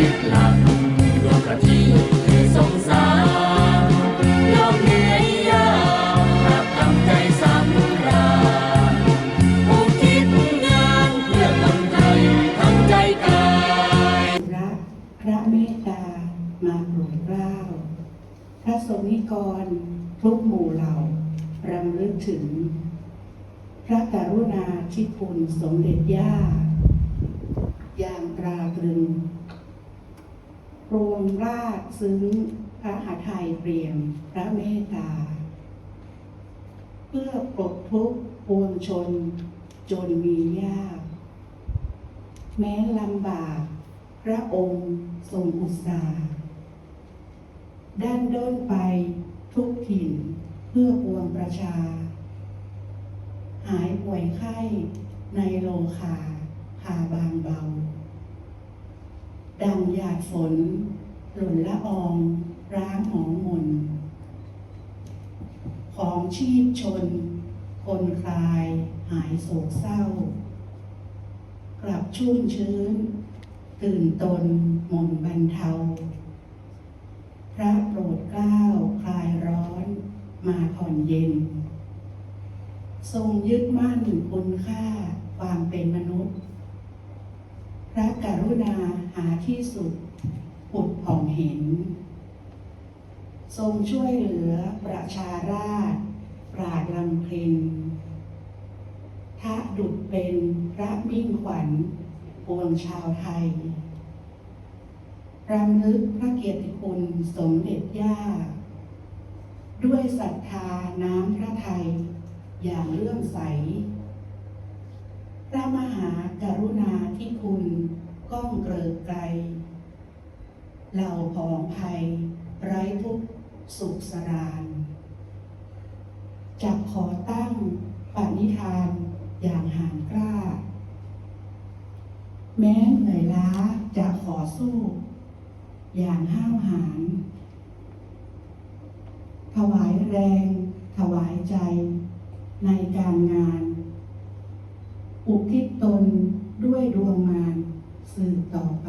ยึดหลักดวงกะทิคือสงสารยอมเหนื่อยยากรับทำใจสำราญผู้คิดงานเพื่อคนไทยทั้งใจกายรักพระเมตตามาโปรดเกล้าพระสงฆ์นิกรทุกหมู่เหล่ารำลึกถึง พระกรุณาธิคุณสมเด็จย่าอย่างตราตรึง โปรงราชซึ้งพระหทัยเปลี่ยมพระเมตตา เพื่อปลดทุกข์ปวงชน จนมียาก แม้ลำบาก พระองค์ทรงอุตสาห์ด้านด้นไปทุกถิ่นเพื่อปวงประชา หายป่วยไข้ในโลคาพาบางเบา ดังหยาดฝน หล่นละออง ร้างหมองมน ของชีพชน คนคลาย หายโศกเศร้า กลับชุ่มชื้น ตื่นตนหม่นบรรเทา พระโปรดเกล้าคลายร้อน มาผ่อนเย็น ทรงยึดมั่นคุณค่าความเป็นมนุษย์ พระกรุณาหาที่สุดผุดผ่องเห็น ทรงช่วยเหลือประชาราษฎร์ปราดลำเพ็ญทะดุดเป็นพระมิ่งขวัญปวงชาวไทยรำลึกพระเกียรติคุณสมเด็จย่า ด้วยศรัทธาน้ำพระไทยอย่างเลื่อมใส พระมหากรุณาธิคุณก้องเกริกไกรเหล่าผองภัย ไร้ทุกสุขสรานจับขอตั้งปณิธานอย่างหานกล้า แม้เหนื่อยล้าจะขอสู้ อย่างห้าวหาญถวายแรง ถวายใจในการงาน อุทิศตนด้วยดวงมารสืบต่อไป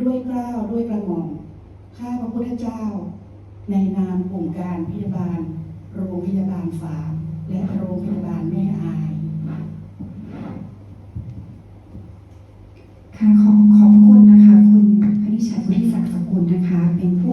ด้วยกล้าวด้วยกระหม่อมข้าพระพุทธเจ้า ในนามกลุ่มการพยาบาล โรงพยาบาลฝางและโรงพยาบาลแม่อายค่ะขอขอบคุณนะคะ คุณพนิชัยวุฒิศักดิ์สกุลนะคะ เป็นผู้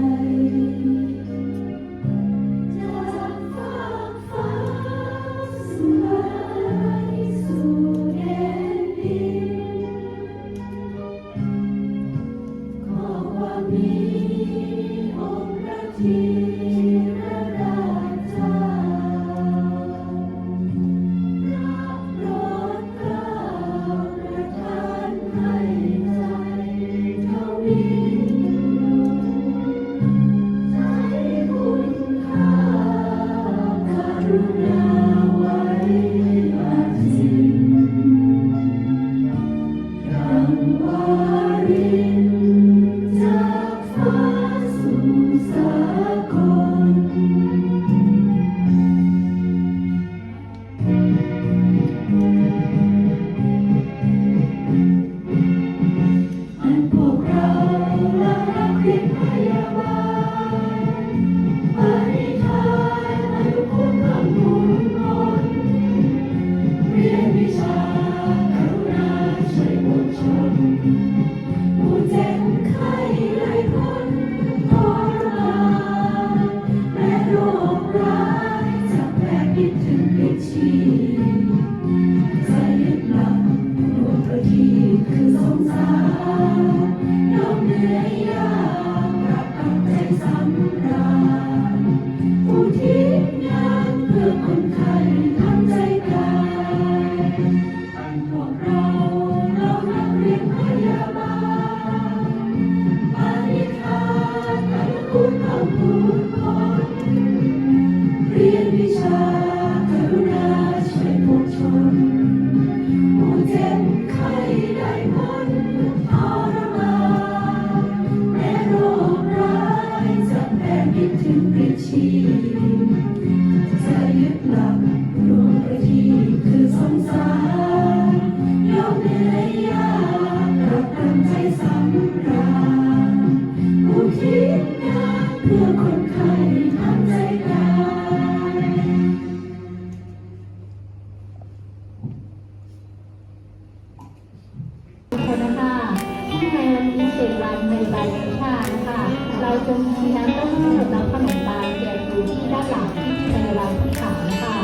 เราจะมีน้ำต้มที่สำรับขนมตาลแจงอยู่ที่ด้านหลังที่เป็นบาลที่ขามค่ะ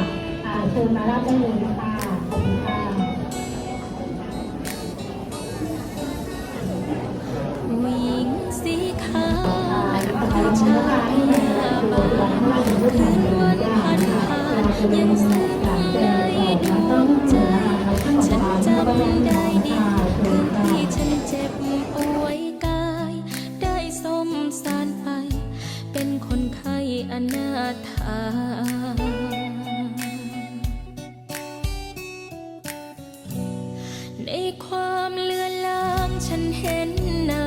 เชิญมารับได้เลยค่ะขอบคุณค่ะวิ่งสีขาวเช้าหน้าบ้านคืนวันผ่านผ่านยังซึ้งในดวงใจ ฉันจำได้ดีคืนที่ฉันเจ็บป่วย ไอความเลือนลางฉันเห็นน้า